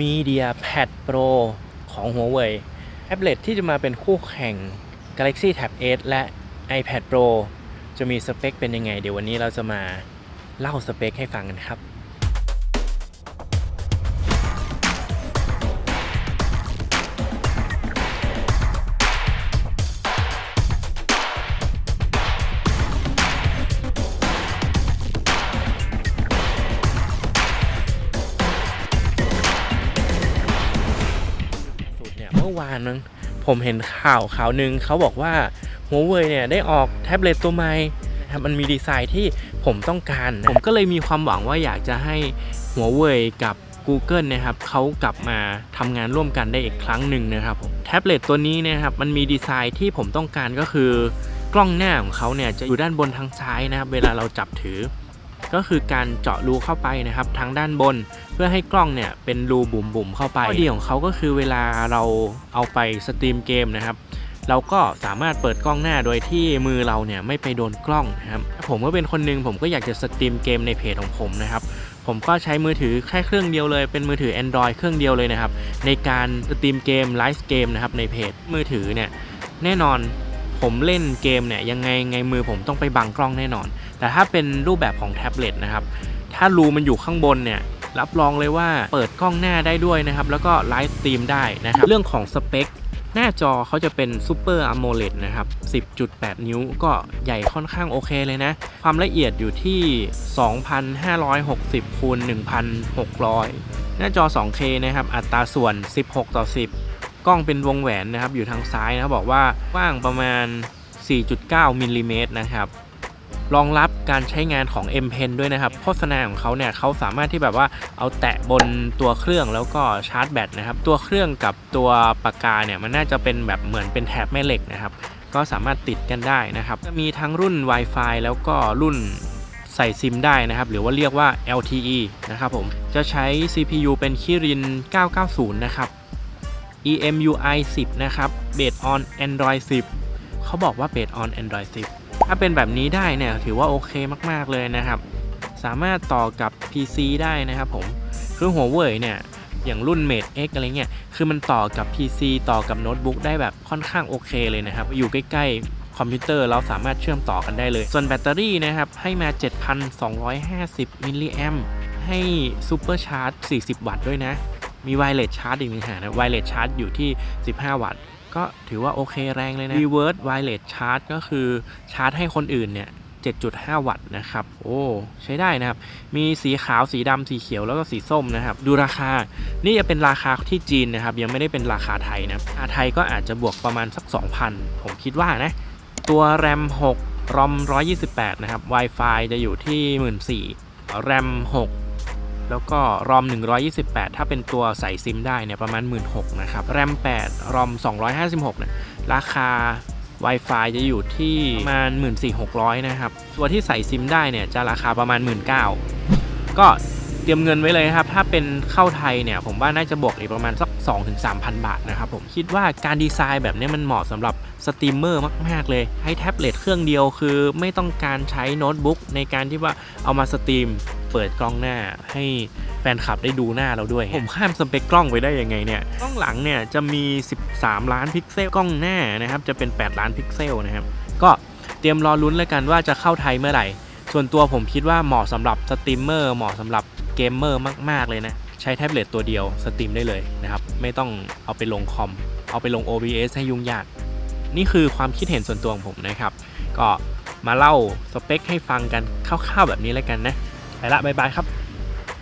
Media Pad Pro ของ Huawei แท็บเล็ตที่จะมาเป็นคู่แข่ง Galaxy Tab S และ iPad Pro จะมีสเปคเป็นยังไง เดี๋ยววันนี้เราจะมาเล่าสเปคให้ฟังกันครับ มื่อวานนึงผมเห็นข่าวข่าวหนึ่งเขาบอกว่า Huawei เนี่ยได้ออกแท็บเล็ตตัวใหม่มันมีดีไซน์ที่ผมต้องการ ผมก็เลยมีความหวังว่าอยากจะให้ Huawei กับ Google นะครับเขากลับมาทำงานร่วมกันได้อีกครั้งหนึ่งนะครับผมแท็บเล็ตตัวนี้นะครับมันมีดีไซน์ที่ผมต้องการก็คือกล้องหน้าของเขาเนี่ยจะอยู่ด้านบนทางซ้ายนะครับเวลาเราจับถือ ก็คือการเจาะรูเข้าไปนะครับทางด้านบน เพื่อให้กล้องเนี่ยเป็นรูบุ๋มๆเข้าไปข้อดีของเขาก็คือเวลาเราเอาไปสตรีมเกมนะครับเราก็สามารถเปิดกล้องหน้าโดยที่มือเราเนี่ยไม่ไปโดนกล้องนะครับผมก็เป็นคนหนึงผมก็อยากจะสตรีมเกมในเพจของผมนะครับผมก็ใช้มือถือแค่เครื่องเดียวเลยเป็นมือถือ Android เครื่องเดียวเลยนะครับในการสตรีมเกมไลฟ์เกมนะครับในเพจมือถือเนี่ยแน่นอนผมเล่นเกมเนี่ยยังไงไงมือผมต้องไปบังกล้องแน่นอน แต่ถ้าเป็นรูปแบบของแท็บเล็ตนะครับ ถ้ารูมันอยู่ข้างบนเนี่ยรับรองเลยว่าเปิดกล้องหน้าได้ด้วยนะครับ แล้วก็ไลฟ์สตรีมได้นะครับ เรื่องของสเปคหน้าจอเขาจะเป็น Super AMOLED นะครับ 10.8 นิ้วก็ใหญ่ค่อนข้างโอเคเลยนะ ความละเอียดอยู่ที่ 2,560คูณ1,600 หน้าจอ 2K นะครับ อัตราส่วน 16 ต่อ 10 กล้องเป็นวงแหวนนะครับ อยู่ทางซ้ายนะครับบอกว่า กว้างประมาณ 4.9มิลลิเมตรนะครับ รองรับการใช้งานของ M Pen ด้วยนะครับ โฆษณาของเขาเนี่ยเขาสามารถที่แบบว่าเอาแตะบนตัวเครื่องแล้วก็ชาร์จแบตนะครับ ตัวเครื่องกับตัวปากกาเนี่ยมันน่าจะเป็นแบบเหมือนเป็นแถบแม่เหล็กนะครับ ก็สามารถติดกันได้นะครับ จะมีทั้งรุ่น Wi-Fi แล้วก็รุ่นใส่ซิมได้นะครับ หรือว่าเรียกว่า LTE นะครับผม จะใช้ CPU เป็น Kirin 990 นะครับ EMUI 10 นะครับ Based on Android 10 เขาบอกว่า Based on Android 10 ถ้าเป็นแบบนี้ได้เนี่ยถือว่าโอเคมากๆเลยนะครับ สามารถต่อกับ PC ได้นะครับผมคือหัวเว่ยเนี่ยอย่างรุ่น Mate X อะไรเงี้ย คือมันต่อกับ PC ต่อกับโน้ตบุ๊กได้แบบค่อนข้างโอเคเลยนะครับ อยู่ใกล้ๆคอมพิวเตอร์เราสามารถเชื่อมต่อกันได้เลย ส่วนแบตเตอรี่นะครับ ให้มา 7,250 มิลลิแอมให้ซูเปอร์ชาร์จ 40 วัตต์ด้วยนะ มีไวเลสชาร์จอีกต่งหานะไวเลสชาร์จอยู่ที่ 15 วัตต์ ก็ถือว่าโอเคแรงเลยนะ Reverse Wireless Charge ก็คือชาร์จให้คนอื่นเนี่ย 7.5 วัตต์นะครับ โอ้ ใช้ได้นะครับ มีสีขาวสีดำสีเขียวแล้วก็สีส้มนะครับ ดูราคา นี่จะเป็นราคาที่จีนนะครับ ยังไม่ได้เป็นราคาไทยนะราคาไทยก็อาจจะบวกประมาณสัก 2,000 ผมคิดว่านะ ตัว RAM 6 ROM 128 นะครับ Wi-Fi จะอยู่ที่ 14,000 RAM 6 แล้วก็ ROM 128 ถ้าเป็นตัวใส่ซิมได้เนี่ยประมาณ 16,000นะครับ RAM 8 ROM 256เนี่ยราคา Wi-Fi จะอยู่ที่ประมาณ 14,600 นะครับ ตัวที่ใส่ซิมได้เนี่ยจะราคาประมาณ 19,000 ก็เตรียมเงินไว้เลยครับ ถ้าเป็นเข้าไทยเนี่ยผมว่าน่าจะบวกอีกประมาณสัก 2-3,000 บาทนะครับผมคิดว่าการดีไซน์แบบนี้มันเหมาะสำหรับสตรีมเมอร์มาก ๆ เลยให้แท็บเล็ตเครื่องเดียวคือไม่ต้องการใช้โน้ตบุ๊กในการที่ว่าเอามาสตรีม เปิดกล้องหน้าให้แฟนคลับได้ดูหน้าเราด้วย ผมข้ามสเปคกล้องไปได้ยังไงเนี่ย กล้องหลังเนี่ยจะมี 13 ล้านพิกเซล กล้องหน้านะครับจะเป็น 8 ล้านพิกเซลนะครับ ก็เตรียมรอลุ้นแล้วกันว่าจะเข้าไทยเมื่อไหร่ ส่วนตัวผมคิดว่าเหมาะสำหรับสตรีมเมอร์เหมาะสำหรับเกมเมอร์มาก ๆ เลยนะ ใช้แท็บเล็ตตัวเดียวสตรีมได้เลยนะครับ ไม่ต้องเอาไปลงคอม เอาไปลง OBS ให้ยุ่งยาก นี่คือความคิดเห็นส่วนตัวของผมนะครับ ก็มาเล่าสเปคให้ฟังกันคร่าวๆแบบนี้แล้วกันนะ ไปละบายบายครับ